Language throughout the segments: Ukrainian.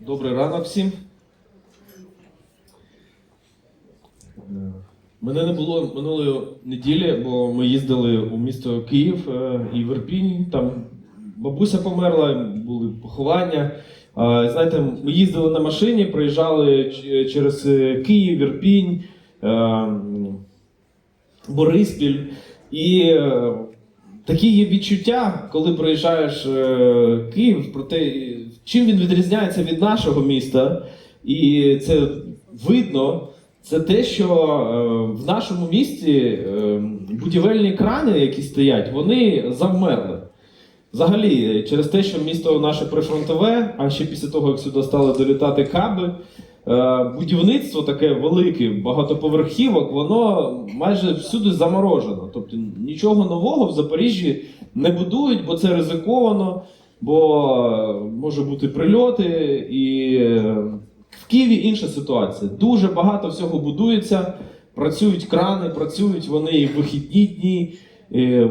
Добрий ранок всім. Мене не було минулої неділі, бо ми їздили у місто Київ е, і в Ірпінь. Там бабуся померла, були поховання. Знаєте, ми їздили на машині, проїжджали через Київ, Ірпінь, е, Бориспіль. І е, такі є відчуття, коли проїжджаєш е, Київ, про те, чим він відрізняється від нашого міста. І це видно. Це те, що е, в нашому місті е, будівельні крани, які стоять, вони завмерли. Взагалі, через те, що місто наше прифронтове, а ще після того, як сюди стали долітати каби, будівництво таке велике, багатоповерхівок, воно майже всюди заморожено. Тобто нічого нового в Запоріжжі не будують, бо це ризиковано, бо е, може бути прильоти і. е, в Києві інша ситуація. Дуже багато всього будується, працюють крани, працюють вони і в вихідні дні, е,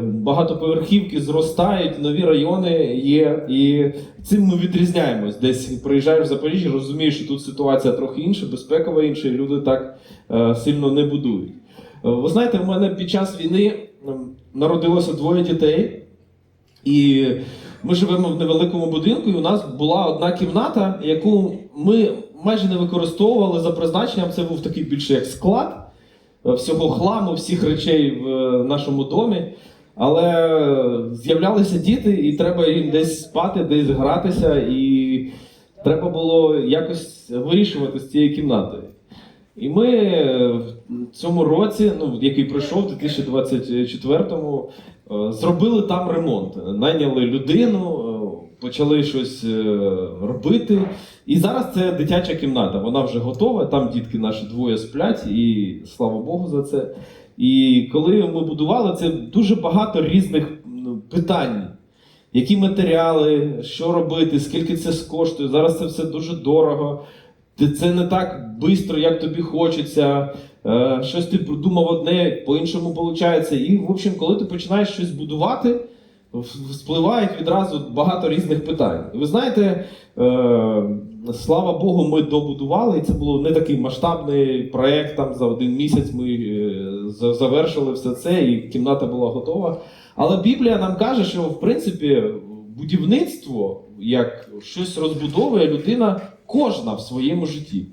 багатоповерхівки зростають, нові райони є. І цим ми відрізняємось. Десь приїжджаєш в Запоріжжя, розумієш, що тут ситуація трохи інша, безпекова інша, і люди так е, сильно не будують. Ви знаєте, в мене під час війни ем, народилося двоє дітей. І ми живемо в невеликому будинку, і у нас була одна кімната, яку ми майже не використовували за призначенням. Це був такий більше як склад всього хламу, всіх речей в е, нашому домі. Але з'являлися діти, і треба їм десь спати, десь гратися, і треба було якось вирішувати з цією кімнатою. І ми е, в цьому році, ну який пройшов, в 2024-му, е, зробили там ремонт. Найняли людину, е, почали щось е, робити. І зараз це дитяча кімната. Вона вже готова. Там дітки наші двоє сплять, і слава Богу за це. І коли ми будували, це дуже багато різних ну, питань. Які матеріали, що робити, скільки це коштує. Зараз це все дуже дорого. Це не так швидко, як тобі хочеться. Е, Щось ти придумав одне, по-іншому виходить. І, в общем, коли ти починаєш щось будувати, спливають відразу багато різних питань. І ви знаєте, е, слава Богу, ми добудували, і це було не такий масштабний проєкт. Там за один місяць ми е, завершили все це, і кімната була готова. Але Біблія нам каже, що в принципі будівництво, як щось розбудовує людина кожна в своєму житті.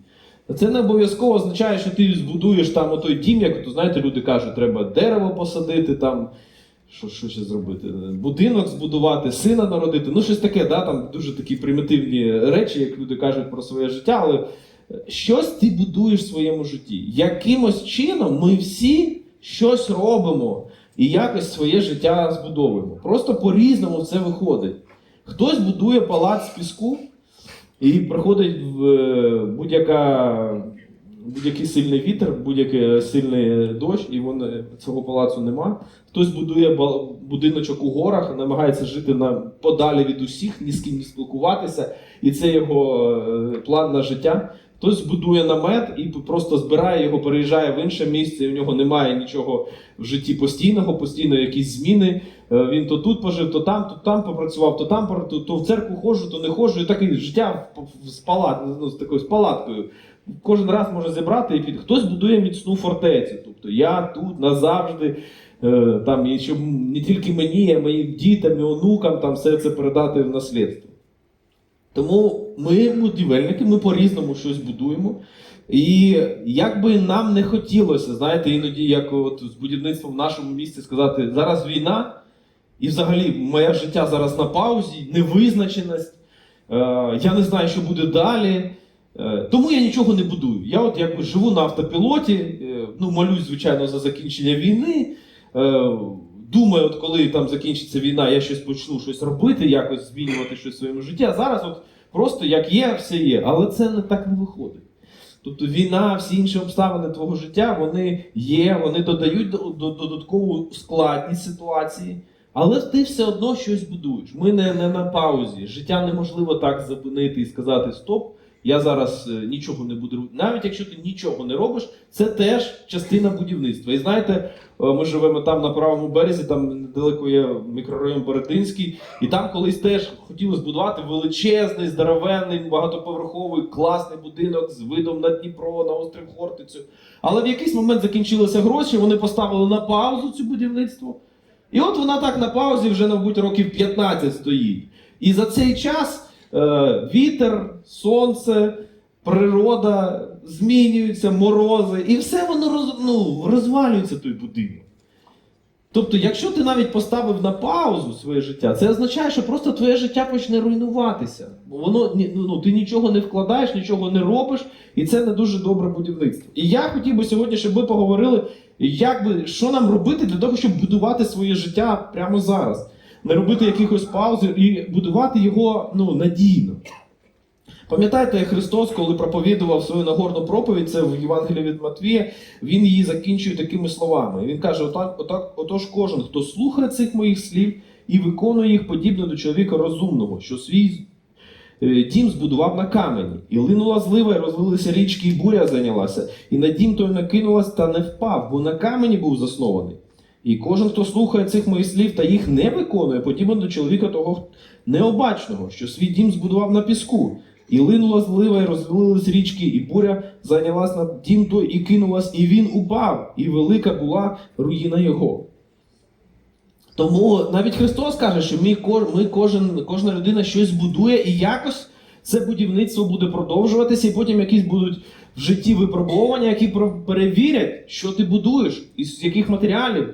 Це не обов'язково означає, що ти збудуєш там отой дім, як то знаєте, люди кажуть, треба дерево посадити, там що, що ще зробити? Будинок збудувати, сина народити. Ну, щось таке, да, там дуже такі примітивні речі, як люди кажуть про своє життя, але щось ти будуєш в своєму житті. Якимось чином ми всі щось робимо і якось своє життя збудовуємо. Просто по-різному це виходить. Хтось будує палац з піску, і приходить в е, будь-яка, будь-який сильний вітер, будь-який сильний дощ, і вон, е, цього палацу нема. Хтось будує будиночок у горах, намагається жити на, подалі від усіх, ні з ким не спілкуватися, і це його е, план на життя. Хтось будує намет і просто збирає його, переїжджає в інше місце, і в нього немає нічого в житті постійного, постійно якісь зміни. Е, Він то тут пожив, то там, то там попрацював, то там то, то в церкву ходжу, то не ходжу. І таке життя з, палат, ну, з такою з палаткою. Кожен раз може зібрати і під хтось будує міцну фортецю. Тобто я тут назавжди. е, Там, і щоб не тільки мені, а моїм дітям і онукам там все це передати в наслідство. Тому ми, будівельники, ми по-різному щось будуємо. І як би нам не хотілося, знаєте, іноді, як от з будівництвом в нашому місті сказати, зараз війна, і взагалі моє життя зараз на паузі, невизначеність, е, я не знаю, що буде далі. Е, тому я нічого не будую. Я от якби живу на автопілоті, е, ну, молюсь, звичайно, за закінчення війни. Е, думаю, от коли там закінчиться війна, я щось почну щось робити, якось змінювати щось в своєму житті. А зараз от просто як є, все є. Але це не так не виходить. Тобто війна, всі інші обставини твого життя, вони є, вони додають до- до- додаткову складність ситуації, але ти все одно щось будуєш. Ми не, не на паузі. Життя неможливо так зупинити і сказати стоп, я зараз е, нічого не буду робити. Навіть якщо ти нічого не робиш, це теж частина будівництва. І знаєте, е, ми живемо там на правому березі, там недалеко є мікрорайон Бородинський, і там колись теж хотіли збудувати величезний, здоровенний, багатоповерховий, класний будинок з видом на Дніпро, на острів Хортицю. Але в якийсь момент закінчилися гроші, вони поставили на паузу цю будівництво. І от вона так на паузі вже, мабуть, років 15 стоїть. І за цей час вітер, сонце, природа змінюються, морози, і все воно роз, ну, розвалюється той будинок. Тобто, якщо ти навіть поставив на паузу своє життя, це означає, що просто твоє життя почне руйнуватися. Бо Воно ну, ну, ти нічого не вкладаєш, нічого не робиш, і це не дуже добре будівництво. І я хотів би сьогодні, щоб ми поговорили, як би, що нам робити для того, щоб будувати своє життя прямо зараз. Не робити якихось пауз і будувати його ну, надійно. Пам'ятаєте, Христос, коли проповідував свою Нагорну проповідь, це в Євангелії від Матвія, він її закінчує такими словами. Він каже: отак, отак, отож, кожен, хто слухає цих моїх слів і виконує їх подібно до чоловіка розумного, що свій е, дім збудував на камені, і линула злива, і розлилися річки, і буря зайнялася, і на дім той накинулась та не впав, бо на камені був заснований. І кожен, хто слухає цих моїх слів та їх не виконує, подібно до чоловіка того необачного, що свій дім збудував на піску. І линула злива, і розвалились річки, і буря зайнялась над дім той, і кинулась, і він упав, і велика була руїна його. Тому навіть Христос каже, що ми, ми кожен, кожна людина щось будує, і якось це будівництво буде продовжуватися, і потім якісь будуть в житті випробування, які перевірять, що ти будуєш, із яких матеріалів,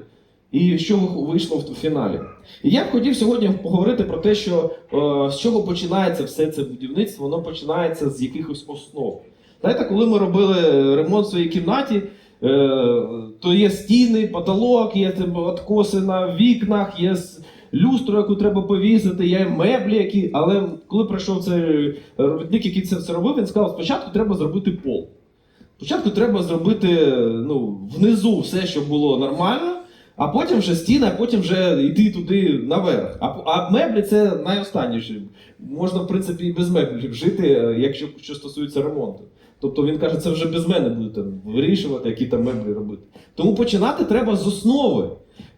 і що вийшло в фіналі. І я б хотів сьогодні поговорити про те, що е, з чого починається все це будівництво, воно починається з якихось основ. Знаєте, коли ми робили ремонт в своїй кімнаті, е, то є стіни, потолок, є откоси на вікнах, є люстру, яку треба повісити, є меблі, які. Але коли прийшов цей робітник, який це все робив, він сказав, спочатку треба зробити пол. Спочатку треба зробити ну, внизу все, щоб було нормально, а потім вже стіни, а потім вже йти туди наверх. А, а меблі це найостанніше. Можна, в принципі, і без меблів жити, е, якщо що стосується ремонту. Тобто він каже, це вже без мене будете вирішувати, які там меблі робити. Тому починати треба з основи.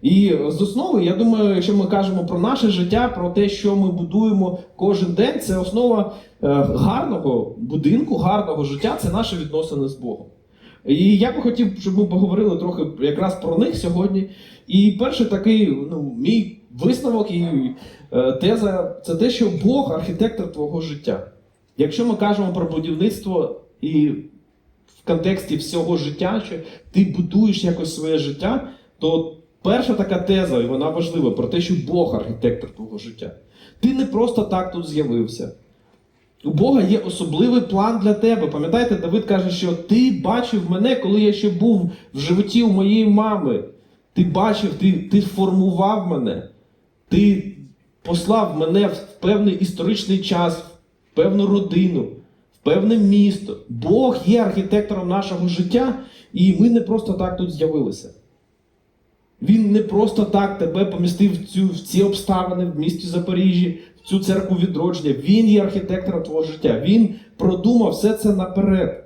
І з основи, я думаю, якщо ми кажемо про наше життя, про те, що ми будуємо кожен день, це основа е, гарного будинку, гарного життя це наші відносини з Богом. І я би хотів, щоб ми поговорили трохи якраз про них сьогодні. І перший такий ну, мій висновок і е, теза це те, що Бог архітектор твого життя. Якщо ми кажемо про будівництво і в контексті всього життя, що ти будуєш якось своє життя, то перша така теза, і вона важлива, про те, що Бог архітектор твого життя. Ти не просто так тут з'явився. У Бога є особливий план для тебе. Пам'ятаєте, Давид каже, що ти бачив мене, коли я ще був в животі у моєї мами. Ти бачив, ти, ти формував мене. Ти послав мене в певний історичний час, в певну родину, в певне місто. Бог є архітектором нашого життя, і ми не просто так тут з'явилися. Він не просто так тебе помістив в, цю, в ці обставини в місті Запоріжжі, в цю церкву відродження. Він є архітектором твого життя. Він продумав все це наперед.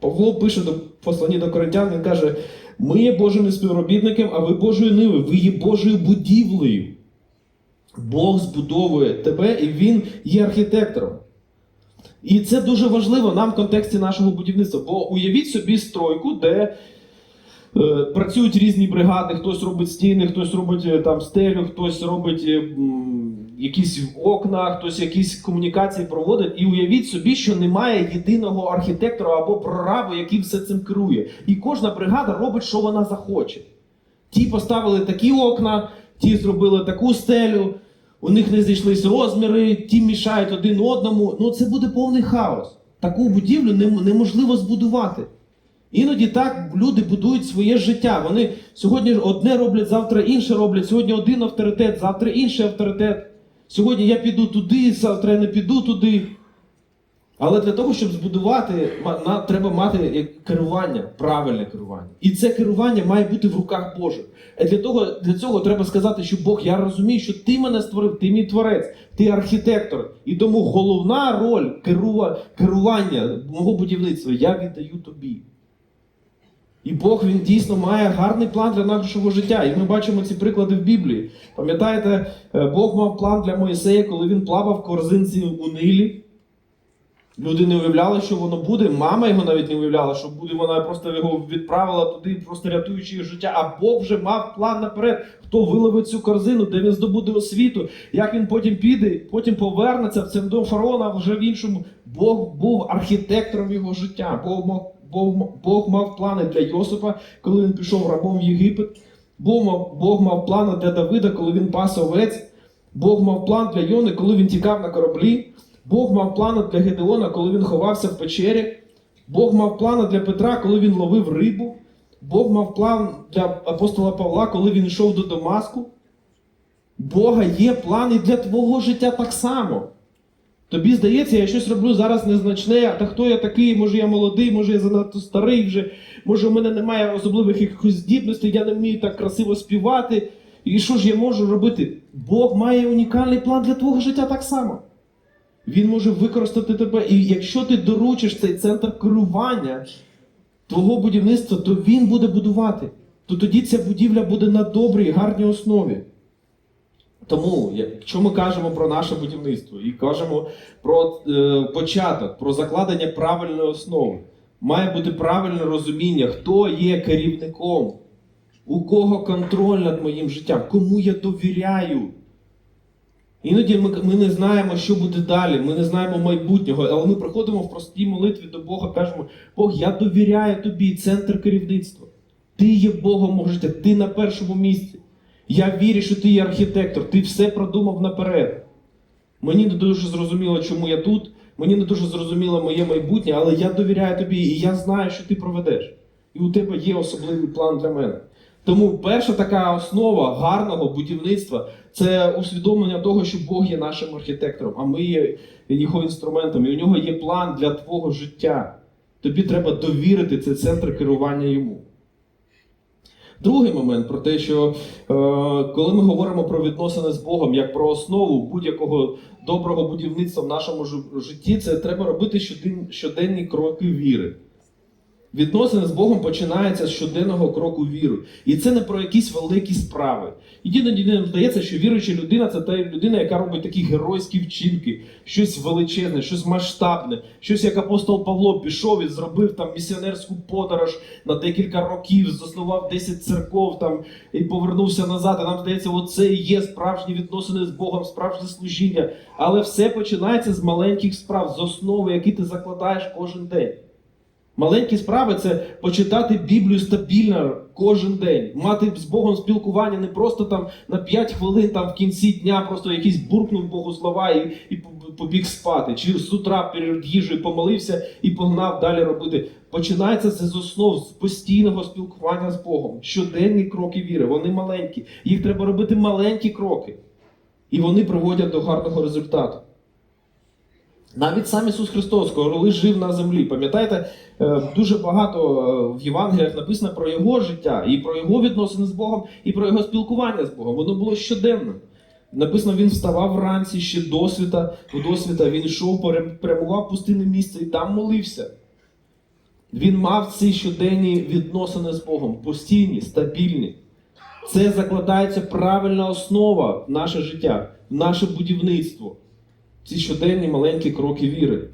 Павло пише до посланні до коринтян, він каже: ми є Божими співробітниками, а ви Божою ниви, ви є Божою будівлею. Бог збудовує тебе, і Він є архітектором. І це дуже важливо нам в контексті нашого будівництва. Бо уявіть собі стройку, де Працюють різні бригади, хтось робить стіни, хтось робить е, там стелю, хтось робить е, якісь окна, хтось якісь комунікації проводить. І уявіть собі, що немає єдиного архітектора або прораба, який все цим керує. І кожна бригада робить, що вона захоче. Ті поставили такі окна, ті зробили таку стелю, у них не зійшлись розміри, ті мішають один одному. Ну це буде повний хаос. Таку будівлю неможливо збудувати. Іноді так люди будують своє життя. Вони сьогодні одне роблять, завтра інше роблять. Сьогодні один авторитет, завтра інший авторитет. Сьогодні я піду туди, завтра я не піду туди. Але для того, щоб збудувати, треба мати керування, правильне керування. І це керування має бути в руках Божих. І для того, для цього треба сказати, що Бог, я розумію, що ти мене створив, ти мій творець, ти архітектор. І тому головна роль керування мого будівництва я віддаю тобі. І Бог він дійсно має гарний план для нашого життя. І ми бачимо ці приклади в Біблії. Пам'ятаєте, е, Бог мав план для Моїсея, коли він плавав корзинці у Нилі. Люди не уявляли, що воно буде. Мама його навіть не уявляла, що буде. Вона просто його відправила туди, просто рятуючи його життя. А Бог вже мав план наперед, хто виловить цю корзину, де він здобуде освіту, як він потім піде, потім повернеться в цим до фараона вже в іншому. Бог був архітектором його життя. Бог мав, Бог, мав плани для Йосипа, коли він пішов рабом в Єгипет. Бог мав, Бог мав плани для Давида, коли він пас овець. Бог мав план для Йони, коли він тікав на кораблі. Бог мав плани для Гедеона, коли він ховався в печері. Бог мав плани для Петра, коли він ловив рибу. Бог мав план для апостола Павла, коли він йшов до Дамаску. Бога є план і для твого життя так само. Тобі здається, я щось роблю зараз незначне, а та хто я такий, може я молодий, може я занадто старий вже, може у мене немає особливих якихось здібностей, я не вмію так красиво співати. І що ж я можу робити? Бог має унікальний план для твого життя так само. Він може використати тебе. І якщо ти доручиш цей центр керування твого будівництва, то він буде будувати. То тоді ця будівля буде на добрій, гарній основі. Тому, якщо ми кажемо про наше будівництво і кажемо про е, початок, про закладення правильної основи, має бути правильне розуміння, хто є керівником, у кого контроль над моїм життям, кому я довіряю. Іноді ми, ми не знаємо, що буде далі, ми не знаємо майбутнього, але ми приходимо в простій молитві до Бога, кажемо: Бог, я довіряю тобі, центр керівництва. Ти є Богом життя, ти на першому місці. Я вірю, що ти є архітектор, ти все продумав наперед. Мені не дуже зрозуміло, чому я тут, мені не дуже зрозуміло моє майбутнє, але я довіряю тобі, і я знаю, що ти проведеш. І у тебе є особливий план для мене. Тому перша така основа гарного будівництва це усвідомлення того, що Бог є нашим архітектором, а ми є його інструментом, і у нього є план для твого життя. Тобі треба довірити цей центр керування йому. Другий момент про те, що е, коли ми говоримо про відносини з Богом як про основу будь-якого доброго будівництва в нашому житті, це треба робити щоден, щоденні кроки віри. Відносини з Богом починаються з щоденного кроку віри. І це не про якісь великі справи. Іноді нам здається, що віруюча людина це та людина, яка робить такі геройські вчинки, щось величезне, щось масштабне, щось як апостол Павло пішов і зробив там місіонерську подорож на декілька років, заснував 10 церков там і повернувся назад. І нам здається, оце і є справжні відносини з Богом, справжнє служіння. Але все починається з маленьких справ, з основи, які ти закладаєш кожен день. Маленькі справи це почитати Біблію стабільно кожен день, мати з Богом спілкування не просто там на 5 хвилин там в кінці дня, просто якийсь буркнув Богу слова і, і побіг спати. Чи з утра перед їжею помолився і погнав далі робити. Починається це з основ з постійного спілкування з Богом. Щоденні кроки віри. Вони маленькі. Їх треба робити маленькі кроки. І вони приводять до гарного результату. Навіть сам Ісус Христос, коли жив на землі, пам'ятаєте, е, дуже багато е, в Євангеліях написано про його життя, і про його відносини з Богом, і про його спілкування з Богом. Воно було щоденним. Написано, він вставав вранці ще до світа, до досвіта, він йшов, прямував пустинне місце і там молився. Він мав ці щоденні відносини з Богом, постійні, стабільні. Це закладається правильна основа в наше життя, в наше будівництво ці щоденні маленькі кроки віри.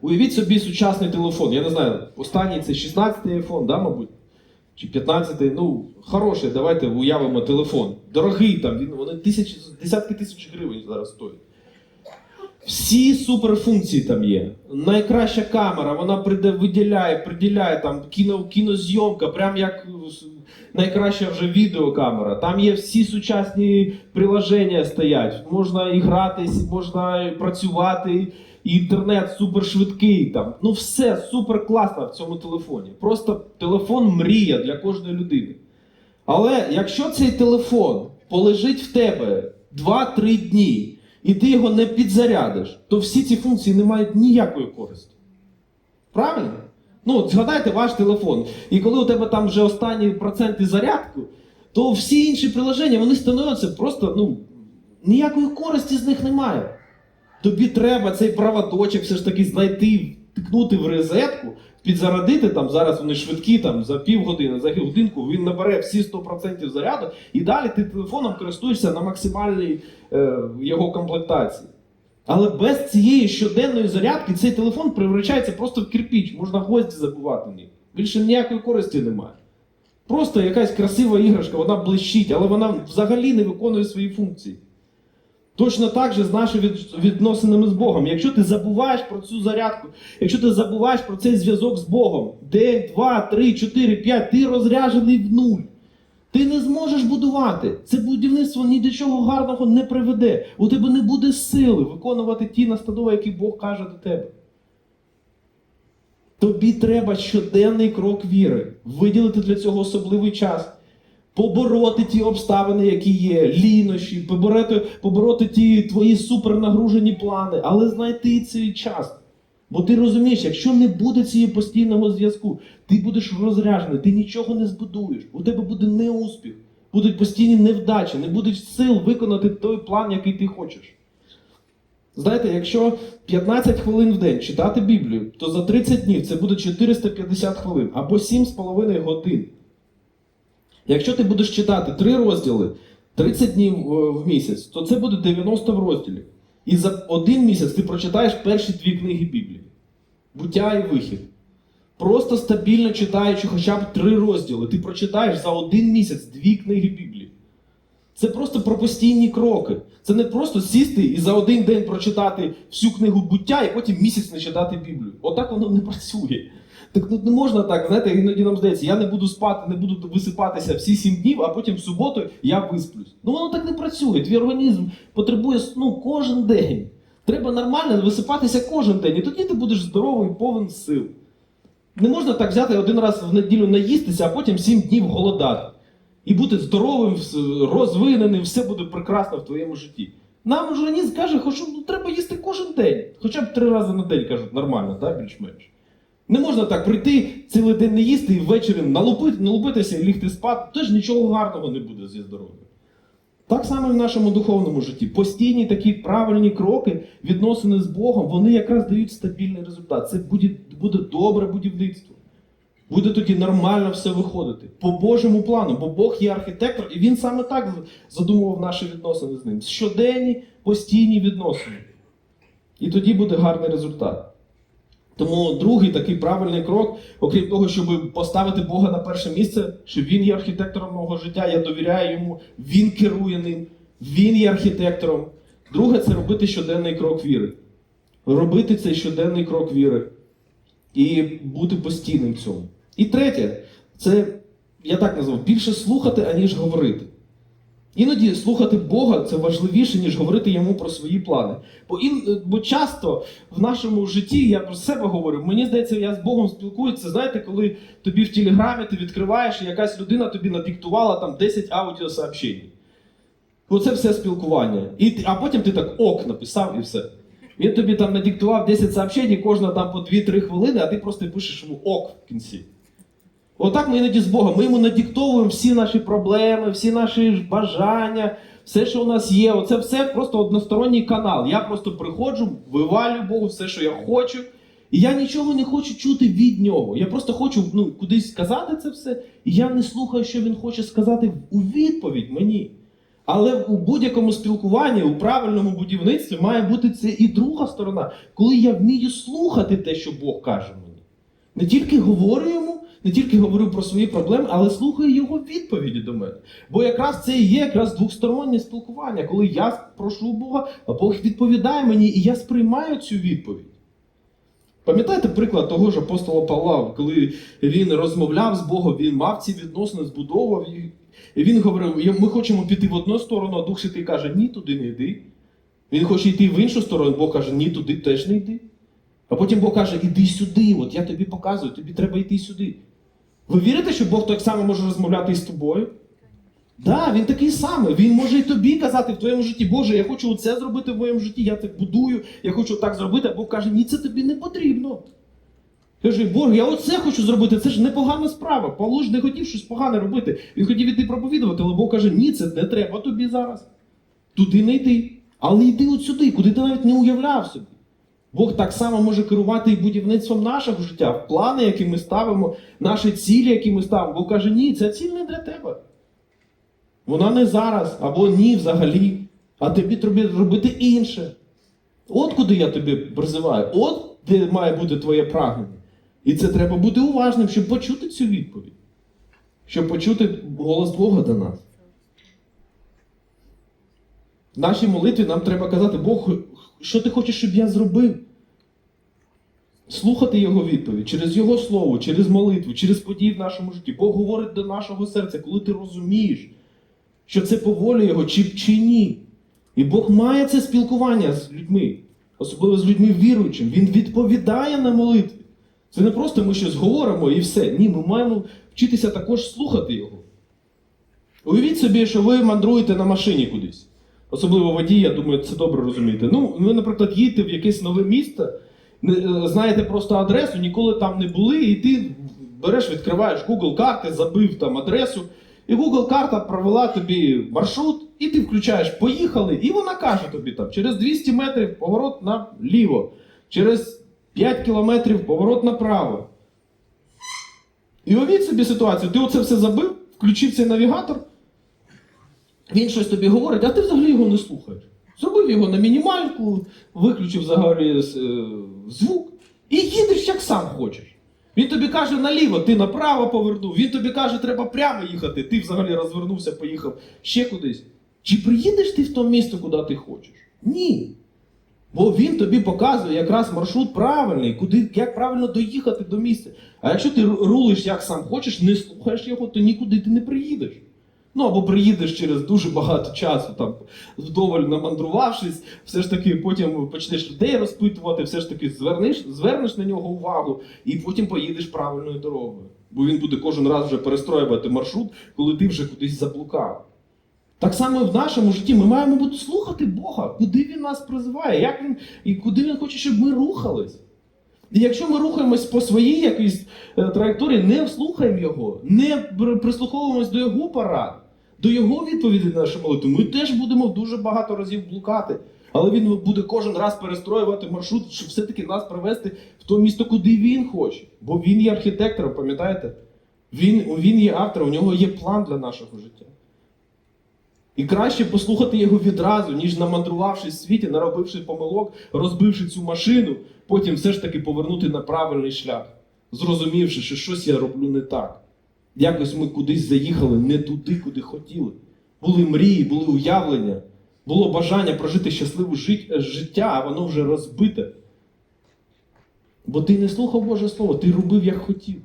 Уявіть собі сучасний телефон. Я не знаю, останній це 16-й iPhone, да, мабуть? Чи 15-й, ну, хороший, давайте уявимо телефон. Дорогий там, він, вони тисячі, десятки тисяч гривень зараз стоять. Всі суперфункції там є. Найкраща камера, вона виділяє, приділяє там кіно, кінозйомка, прям як найкраща вже відеокамера. Там є всі сучасні приложення стоять. Можна і гратись, можна працювати, і інтернет супершвидкий. Там. Ну все супер класно в цьому телефоні. Просто телефон мрія для кожної людини. Але якщо цей телефон полежить в тебе 2-3 дні, і ти його не підзарядиш, то всі ці функції не мають ніякої користі. Правильно? Ну, згадайте ваш телефон. І коли у тебе там вже останні проценти зарядку, то всі інші приложення вони становляться просто, ну, ніякої користі з них немає. Тобі треба цей проводочок все ж таки знайти, тикнути в розетку, підзарядити там, зараз вони швидкі, там за півгодини, за годинку він набере всі 100% заряду, і далі ти телефоном користуєшся на максимальній е, його комплектації. Але без цієї щоденної зарядки цей телефон превращається просто в кирпіч, можна гвозді забувати в них. Більше ніякої користі немає. Просто якась красива іграшка, вона блищить, але вона взагалі не виконує свої функції. Точно так же з нашими відносинами з Богом. Якщо ти забуваєш про цю зарядку, якщо ти забуваєш про цей зв'язок з Богом, день, два, три, чотири, п'ять, ти розряджений в нуль. Ти не зможеш будувати. Це будівництво ні до чого гарного не приведе. У тебе не буде сили виконувати ті настанови, які Бог каже до тебе. Тобі треба щоденний крок віри, виділити для цього особливий час, побороти ті обставини, які є, лінощі, побороти, побороти ті твої супернагружені плани, але знайти цей час. Бо ти розумієш, якщо не буде цієї постійного зв'язку, ти будеш розряджений, ти нічого не збудуєш, у тебе буде неуспіх, будуть постійні невдачі, не будуть сил виконати той план, який ти хочеш. Знаєте, якщо 15 хвилин в день читати Біблію, то за 30 днів це буде 450 хвилин або 7,5 годин. Якщо ти будеш читати 3 розділи 30 днів е, в місяць, то це буде 90 в розділі. І за один місяць ти прочитаєш перші дві книги Біблії. Буття і вихід. Просто стабільно читаючи хоча б три розділи, ти прочитаєш за один місяць дві книги Біблії. Це просто про постійні кроки. Це не просто сісти і за один день прочитати всю книгу буття і потім місяць не читати Біблію. Отак воно не працює. Так тут не можна так, знаєте, іноді нам здається, я не буду спати, не буду висипатися всі сім днів, а потім в суботу я висплюсь. Ну воно так не працює. Твій організм потребує сну кожен день. Треба нормально висипатися кожен день, і тоді ти будеш здоровий, повен сил. Не можна так взяти один раз в неділю наїстися, а потім сім днів голодати. І бути здоровим, розвиненим, все буде прекрасно в твоєму житті. Нам організм каже, що ну, треба їсти кожен день. Хоча б три рази на день кажуть, нормально, так, більш-менш. Не можна так прийти цілий день не їсти і ввечері налупити, налупитися і лігти спати. Теж нічого гарного не буде зі здоров'ям. Так само і в нашому духовному житті. Постійні такі правильні кроки, відносини з Богом, вони якраз дають стабільний результат. Це буде, буде добре будівництво. Буде тоді нормально все виходити. По Божому плану, бо Бог є архітектор, і він саме так задумував наші відносини з ним. Щоденні постійні відносини. І тоді буде гарний результат. Тому другий такий правильний крок, окрім того, щоб поставити Бога на перше місце, що Він є архітектором мого життя, я довіряю йому, Він керує ним, Він є архітектором. Друге це робити щоденний крок віри. Робити цей щоденний крок віри і бути постійним в цьому. І третє, це я так назвав, більше слухати, аніж говорити. Іноді слухати Бога це важливіше, ніж говорити йому про свої плани. Бо, ін, бо часто в нашому житті, я про себе говорю, мені здається, я з Богом спілкуюся. Знаєте, коли тобі в телеграмі ти відкриваєш, і якась людина тобі надиктувала там 10 аудіосообщень. Оце все спілкування. І, а потім ти так ок написав і все. Він тобі там надиктував 10 сообщень, кожна там по 2-3 хвилини, а ти просто пишеш йому ок в кінці. Отак ми іноді з Богом. Ми йому надиктовуємо всі наші проблеми, всі наші бажання, все, що у нас є. Оце все просто односторонній канал. Я просто приходжу, вивалюю Богу все, що я хочу. І я нічого не хочу чути від нього. Я просто хочу ну, кудись сказати це все, і я не слухаю, що він хоче сказати у відповідь мені. Але у будь-якому спілкуванні, у правильному будівництві має бути це і друга сторона, коли я вмію слухати те, що Бог каже мені. Не тільки говорю йому, не тільки говорю про свої проблеми, але слухаю його відповіді до мене. Бо якраз це і є якраз двостороннє спілкування, коли я прошу Бога, а Бог відповідає мені, і я сприймаю цю відповідь. Пам'ятаєте приклад того ж апостола Павла, коли він розмовляв з Богом, він мав ці відносини, збудовував їх. І він говорив: ми хочемо піти в одну сторону, а Дух Святий каже, ні, туди не йди. Він хоче йти в іншу сторону, Бог каже, ні, туди теж не йди. А потім Бог каже, іди сюди, от я тобі показую, тобі треба йти сюди. Ви вірите, що Бог так само може розмовляти і з тобою? Да, він такий самий. Він може і тобі казати в твоєму житті, Боже, я хочу це зробити в моєму житті, я так будую, я хочу так зробити, а Бог каже, ні, це тобі не потрібно. Каже, Бог, я оце хочу зробити, це ж непогана справа. Павло ж не хотів щось погане робити. Він хотів іти проповідувати, але Бог каже, ні, це не треба тобі зараз. Туди не йди. Але йди от сюди, куди ти навіть не уявляв собі. Бог так само може керувати і будівництвом нашого життя, плани, які ми ставимо, наші цілі, які ми ставимо. Бог каже, ні, ця ціль не для тебе. Вона не зараз, або ні взагалі. А тобі треба робити інше. От куди я тобі призиваю, от де має бути твоє прагнення. І це треба бути уважним, щоб почути цю відповідь. Щоб почути голос Бога до нас. В нашій молитві нам треба казати, Бог, що ти хочеш, щоб я зробив? Слухати Його відповідь через Його слово, через молитву, через події в нашому житті. Бог говорить до нашого серця, коли ти розумієш, що це по волі Його чи, чи ні. І Бог має це спілкування з людьми, особливо з людьми віруючими. Він відповідає на молитві. Це не просто ми щось говоримо і все. Ні, ми маємо вчитися також слухати Його. Уявіть собі, що ви мандруєте на машині кудись. Особливо водій, я думаю, це добре розумієте. Ну, ви, наприклад, їдете в якесь нове місто, е, знаєте просто адресу, ніколи там не були, і ти береш, відкриваєш Google карти, забив там адресу, і Google карта провела тобі маршрут, і ти включаєш Поїхали, і вона каже тобі там через 200 метрів поворот наліво, через 5 кілометрів поворот направо. І уявіть собі ситуацію, ти оце все забив, включив цей навігатор, він щось тобі говорить, а ти взагалі його не слухаєш. Зробив його на мінімальку, виключив взагалі е, звук і їдеш як сам хочеш. Він тобі каже наліво, ти направо повернув. Він тобі каже, треба прямо їхати. Ти взагалі розвернувся, поїхав ще кудись. Чи приїдеш ти в то місто, куди ти хочеш? Ні. Бо він тобі показує якраз маршрут правильний, куди, як правильно доїхати до місця. А якщо ти рулиш як сам хочеш, не слухаєш його, то нікуди ти не приїдеш. Ну або приїдеш через дуже багато часу, там вдоволь намандрувавшись, все ж таки потім почнеш людей розпитувати, все ж таки звернеш, звернеш на нього увагу і потім поїдеш правильною дорогою. Бо він буде кожен раз вже перестроювати маршрут, коли ти вже кудись заблукав. Так само і в нашому житті ми маємо бути слухати Бога, куди Він нас призиває, як він, і куди Він хоче, щоб ми рухались. І якщо ми рухаємось по своїй якійсь е, траєкторії, не слухаємо його, не при- прислуховуємось до його порад, до його відповіді на нашу молитву, ми теж будемо дуже багато разів блукати. Але він буде кожен раз перестроювати маршрут, щоб все-таки нас привести в то місто, куди він хоче. Бо він є архітектором, пам'ятаєте? Він, він є автором, у нього є план для нашого життя. І краще послухати його відразу, ніж намандрувавшись в світі, наробивши помилок, розбивши цю машину, потім все ж таки повернути на правильний шлях, зрозумівши, що щось я роблю не так. Якось ми кудись заїхали не туди, куди хотіли. Були мрії, були уявлення, було бажання прожити щасливе життя, а воно вже розбите. Бо ти не слухав Боже Слово, ти робив, як хотів.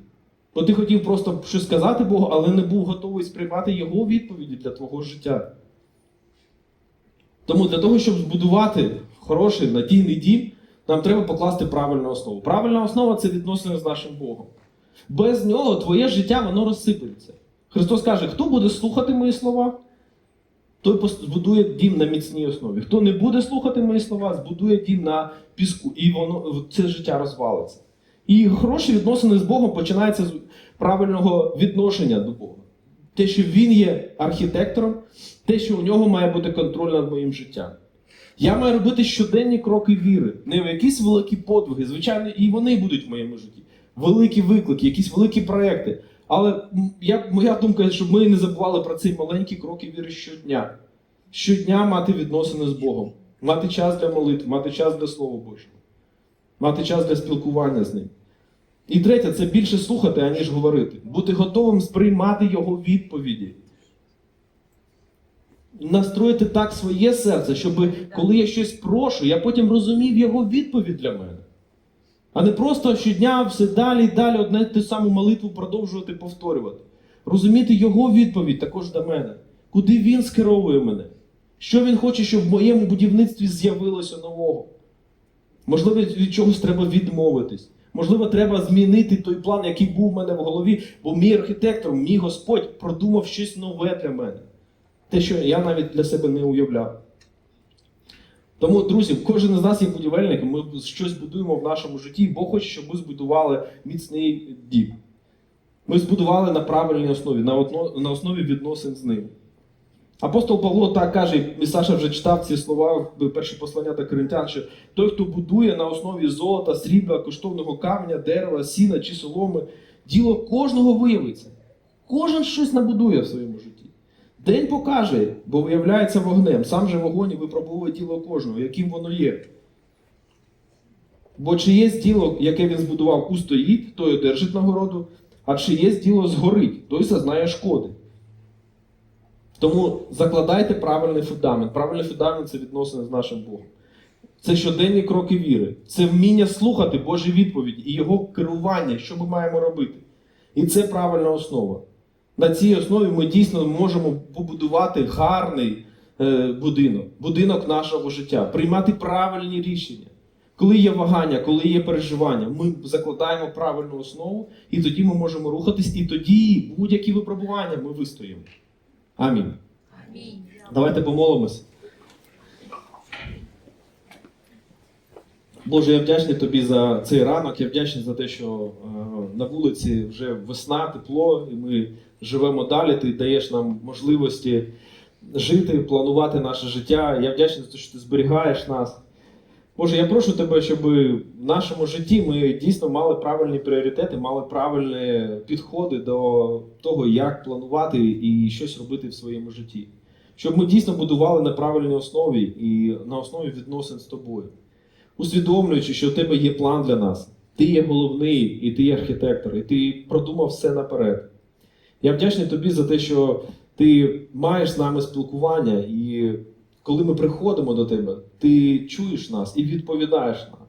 Бо ти хотів просто щось сказати Богу, але не був готовий сприймати Його відповіді для твого життя. Тому для того, щоб збудувати хороший надійний дім, нам треба покласти правильну основу. Правильна основа це відносини з нашим Богом. Без нього твоє життя воно розсиплеться. Христос каже, хто буде слухати мої слова, той збудує дім на міцній основі. Хто не буде слухати мої слова, збудує дім на піску, і воно це життя розвалиться. І хороші відносини з Богом починаються з правильного відношення до Бога. Те, що Він є архітектором, те, що у нього має бути контроль над моїм життям. Я маю робити щоденні кроки віри, не в якісь великі подвиги. Звичайно, і вони будуть в моєму житті. Великі виклики, якісь великі проекти. Але я, моя думка, щоб ми не забували про ці маленькі кроки віри щодня. Щодня мати відносини з Богом, мати час для молитв, мати час для Слова Божого, мати час для спілкування з ним. І третє це більше слухати, аніж говорити. Бути готовим сприймати його відповіді. Настроїти так своє серце, щоб коли я щось прошу, я потім розумів його відповідь для мене. А не просто щодня все далі і далі одне ту саму молитву продовжувати повторювати. Розуміти його відповідь також до мене. Куди він скеровує мене? Що він хоче, щоб в моєму будівництві з'явилося нового? Можливо, від чогось треба відмовитись. Можливо, треба змінити той план, який був в мене в голові, бо мій архітектор, мій Господь продумав щось нове для мене. Те, що я навіть для себе не уявляв. Тому, друзі, кожен із нас є будівельником, ми щось будуємо в нашому житті, Бог хоче, щоб ми збудували міцний дім. Ми збудували на правильній основі, на, одно, на основі відносин з ним. Апостол Павло так каже, і Саша вже читав ці слова в перше послання до Коринтян, що той, хто будує на основі золота, срібла, коштовного каменя, дерева, сіна чи соломи, діло кожного виявиться. Кожен щось набудує в своєму. День покаже, бо виявляється вогнем. Сам же вогонь і випробовує діло кожного, яким воно є. Бо чи є діло, яке він збудував, устоїть, той одержить нагороду, а чи є діло згорить, той зазнає шкоди. Тому закладайте правильний фундамент. Правильний фундамент це відносини з нашим Богом. Це щоденні кроки віри, це вміння слухати Божі відповіді і Його керування, що ми маємо робити. І це правильна основа. На цій основі ми дійсно можемо побудувати гарний е, будинок, будинок нашого життя, приймати правильні рішення. Коли є вагання, коли є переживання, ми закладаємо правильну основу, і тоді ми можемо рухатись, і тоді будь-які випробування ми вистоїмо. Амінь. Амінь. Давайте помолимось. Боже, я вдячний тобі за цей ранок. Я вдячний за те, що е, на вулиці вже весна, тепло, і ми живемо далі. Ти даєш нам можливості жити, планувати наше життя. Я вдячний за те, що ти зберігаєш нас. Боже, я прошу тебе, щоб в нашому житті ми дійсно мали правильні пріоритети, мали правильні підходи до того, як планувати і щось робити в своєму житті. Щоб ми дійсно будували на правильній основі і на основі відносин з тобою, усвідомлюючи, що у тебе є план для нас. Ти є головний, і ти є архітектор, і ти продумав все наперед. Я вдячний тобі за те, що ти маєш з нами спілкування, і коли ми приходимо до тебе, ти чуєш нас і відповідаєш нам.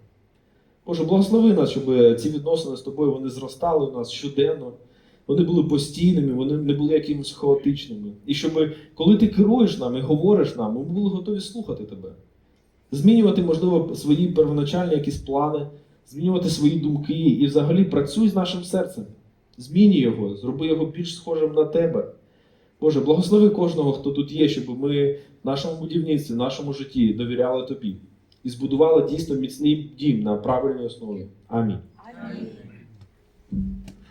Боже, благослови нас, щоб ці відносини з тобою вони зростали у нас щоденно. Вони були постійними, вони не були якимось хаотичними. І щоб, коли ти керуєш нами, говориш нам, ми були готові слухати тебе. Змінювати, можливо, свої первоначальні якісь плани, змінювати свої думки і взагалі працюй з нашим серцем. Змінюй його, зроби його більш схожим на тебе. Боже, благослови кожного, хто тут є, щоб ми в нашому будівництві, в нашому житті довіряли тобі і збудували дійсно міцний дім на правильній основі. Амінь. Амінь.